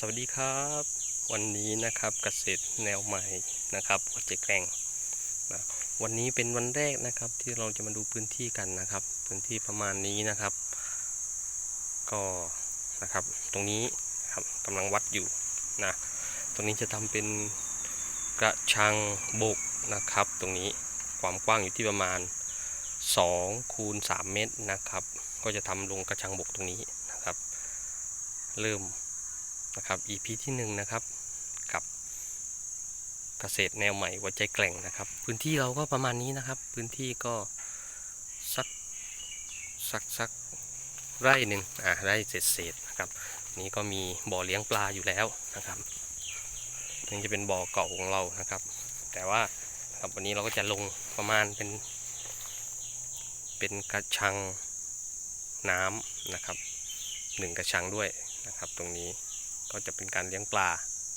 สวัสดีครับ วันนี้นะครับเกษตรแนวใหม่นะครับหัวใจแกร่งนะวันนี้เป็นวันแรกนะครับที่เราจะมาดูพื้นที่กันนะครับ พื้นที่ประมาณนี้นะครับ ก็นะครับตรงนี้นะครับกำลังวัดอยู่นะตรงนี้จะทำเป็นกระชังบกนะครับ ตรงนี้ความกว้างอยู่ที่ประมาณ2คูณ3เมตรนะครับ ก็จะทำลงกระชังบกตรงนี้นะครับ เริ่ม นะครับ EP ที่1นงนะครับกับเกษตรแนวใหม่หัวใจแกร่งนะครับ พื้นที่เราก็ประมาณนี้นะครับ พื้นที่ก็สักสักสักไร่หนึ่งอ่าไร่เศษเศษนะครับนี้ก็มีบ่อเลี้ยงปลาอยู่แล้วนะครับนี่จะเป็นบ่อเก่าของเรานะครับ แต่ว่าครับวันนี้เราก็จะลงประมาณเป็น เป็นกระชังน้ำนะครับหนึ่งกระชังด้วยนะครับตรงนี้ ก็จะเป็นการเลี้ยงปลา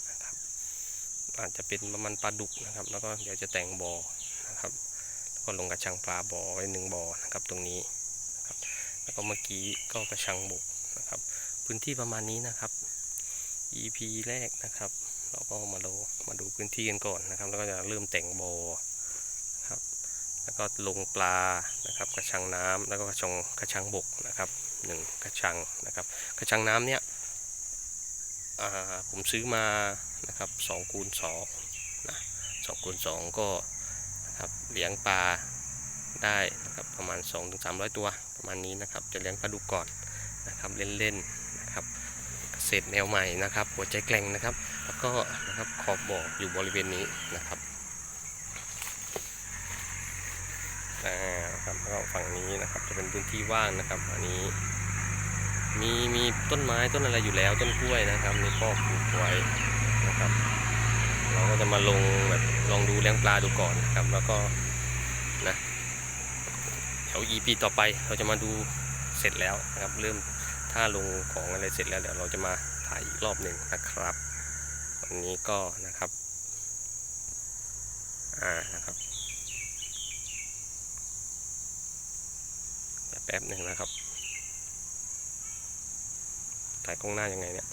นะครับ อาจจะเป็นประมาณปลาดุกนะครับ แล้วก็เดี๋ยวจะแต่งบ่อนะครับ แล้วก็ลงกระชังปลาบ่อไว้หนึ่งบ่อนะครับตรงนี้นะครับแล้วก็เมื่อกี้ก็กระชังบกนะครับ พื้นที่ประมาณนี้นะครับ EP แรกนะครับ เราก็มาดูมาดูพื้นที่กันก่อนนะครับ แล้วก็จะเริ่มแต่งบ่อครับแล้วก็ลงปลานะครับ กระชังน้ำแล้วก็กระชังกระชังบกนะครับหนึ่งกระชังนะครับ กระชังน้ำเนี้ย ผมซื้อมานะครับสองคูณสองนะสองคูณสองก็นะครับเลี้ยงปลาได้นะครับประมาณ2-3ถึง300 ตัวประมาณนี้นะครับ จะเลี้ยงปลาดุกก่อนนะครับเล่นๆนะครับเกษแนวใหม่นะครับ หัวใจแกร่งนะครับ แล้วก็นะครับขอบบ่ออยู่บริเวณนี้นะครับอ่าครับแล้วก็ฝั่งนี้นะครับจะเป็นพื้นที่ว่างนะครับ อันนี้ มีมีต้นไม้ต้นอะไรอยู่แล้วต้นกล้วยนะครับนี่ก็ปลูกไว้นะครับ เราก็จะมาลงแบบลองดูเลี้ยงปลาดูก่อนนะครับ แล้วก็นะเดี๋ยว EP ต่อไปเราจะมาดูเสร็จแล้วนะครับ เริ่มถ้าลงของอะไรเสร็จแล้วเดี๋ยวเราจะมาถ่ายอีกรอบหนึ่งนะครับวันนี้ก็นะครับอ่านะครับเดี๋ยวแป๊บหนึ่งนะครับ ถ่ายกล้องหน้ายังไงเนี่ย